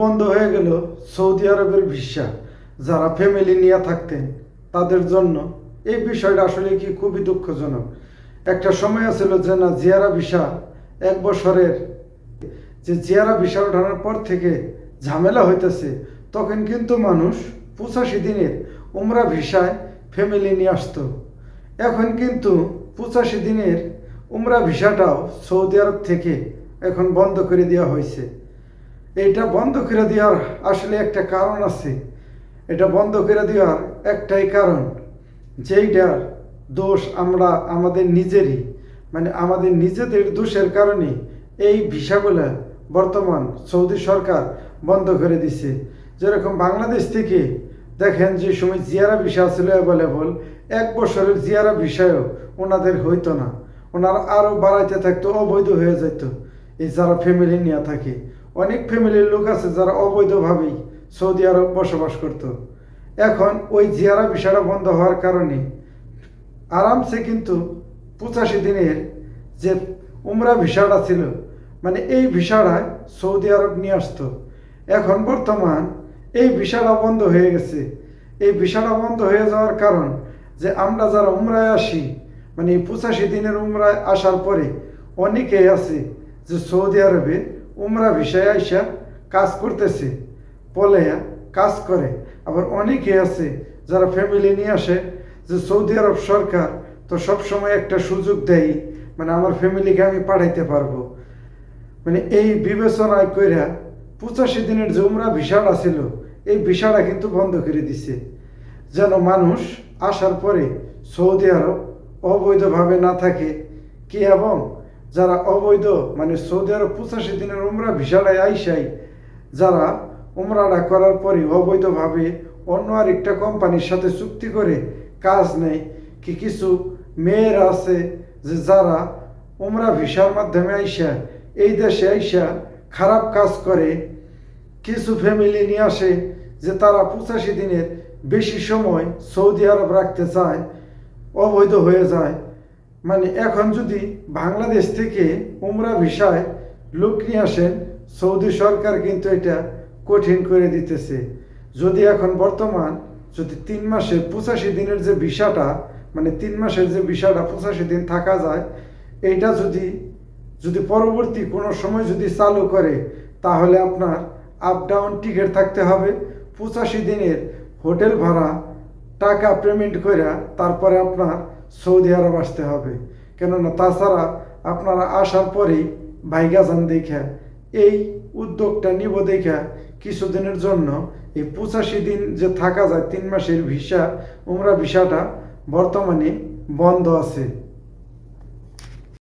বন্ধ হয়ে গেল সৌদি আরবের ভিসা। যারা ফ্যামিলি নিয়ে থাকতেন, তাদের জন্য এই বিষয়টা আসলে কি খুবই দুঃখজনক। একটা সময় ছিল যে না, জিয়ারা ভিসা এক বছরের। যে জিয়ারা ভিসা ওঠানোর পর থেকে ঝামেলা হইতেছে, তখন কিন্তু মানুষ পঁচাশি দিনের উমরা ভিসায় ফ্যামিলি নিয়ে আসতো। এখন কিন্তু পঁচাশি দিনের উমরা ভিসাটাও সৌদি আরব থেকে এখন বন্ধ করে দেওয়া হয়েছে। এইটা বন্ধ করে দেওয়ার আসলে একটা কারণ আছে। এটা বন্ধ করে দেওয়ার একটাই কারণ যেইটার দোষ আমরা আমাদের নিজেরই মানে আমাদের নিজেদের দোষের কারণে এই ভিসাগুলো বর্তমান সৌদি সরকার বন্ধ করে দিছে। যেরকম বাংলাদেশ থেকে দেখেন যে সময় জিয়ারা ভিসা ছিল অ্যাভেলেবল এক বছরের জিয়ারা ভিসায়ও ওনাদের হইতো না। ওনারা আরও বাড়াইতে থাকতো, অবৈধ হয়ে যেত এই যারা ফ্যামিলি নিয়ে থাকে অনেক ফ্যামিলির লোক আছে যারা অবৈধভাবেই সৌদি আরব বসবাস করত। এখন ওই জিয়ারা ভিসাটা বন্ধ হওয়ার কারণে আরামসে কিন্তু পঁচাশি দিনের যে উমরা ভিসাটা ছিল মানে এই ভিসাটায় সৌদি আরব নিয়ে আসতো। এখন বর্তমান এই ভিসাটা বন্ধ হয়ে গেছে। এই ভিসাটা বন্ধ হয়ে যাওয়ার কারণ যে আমরা যারা উমরায় আসি মানে পঁচাশি দিনের উমরায় আসার পরে অনেকেই আছে যে সৌদি আরবে উমরা ভিসায় আইসা কাজ করতেছে পলেয়া কাজ করে। আবার অনেকে আছে যারা ফ্যামিলি নিয়ে আসে, যে সৌদি আরব সরকার তো সব সময় একটা সুযোগ দেয় মানে আমার ফ্যামিলিকে আমি পাঠাইতে পারব। মানে এই বিবেচনায় কইরা পঁচাশি দিনের যে উমরা ভিসাটা ছিল এই ভিসাটা কিন্তু বন্ধ করে দিছে। যেন মানুষ আসার পরে সৌদি আরব অবৈধভাবে না থাকে, কি এবং যারা অবৈধ মানে সৌদি আরব পঁচাশি দিনের উমরা ভিসাটায় আইসাই, যারা উমরাটা করার পরে অবৈধভাবে অন্য আরেকটা কোম্পানির সাথে চুক্তি করে কাজ নেয়, কি কিছু মেয়েরা আছে যে যারা উমরা ভিসার মাধ্যমে আইসা, এই দেশে আইসা খারাপ কাজ করে, কিছু ফ্যামিলি নিয়ে আসে যে তারা পঁচাশি দিনের বেশি সময় সৌদি আরব রাখতে চায়, অবৈধ হয়ে যায়। মানে এখন যদি বাংলাদেশ থেকে উমরা ভিসায় লোক নিয়ে আসেন, সৌদি সরকার কিন্তু এটা কঠিন করে দিতেছে। যদি এখন বর্তমান যদি তিন মাসে পঁচাশি দিনের যে ভিসাটা মানে তিন মাসের যে ভিসাটা পঁচাশি দিন থাকা যায়, এইটা যদি যদি পরবর্তী কোনো সময় যদি চালু করে, তাহলে আপনার আপ ডাউন টিকিট থাকতে হবে। পঁচাশি দিনের হোটেল ভাড়া, টাকা পেমেন্ট করে তারপরে আপনার সৌদি আরব আসতে হবে। কেননা তাছাড়া আপনারা আসার পরেই ভাইগা যান দেখা, এই উদ্যোগটা নিব দেখা কিছুদিনের জন্য এই পঁচাশি দিন যে থাকা যায় তিন মাসের ভিসা, উমরা ভিসাটা বর্তমানে বন্ধ আছে।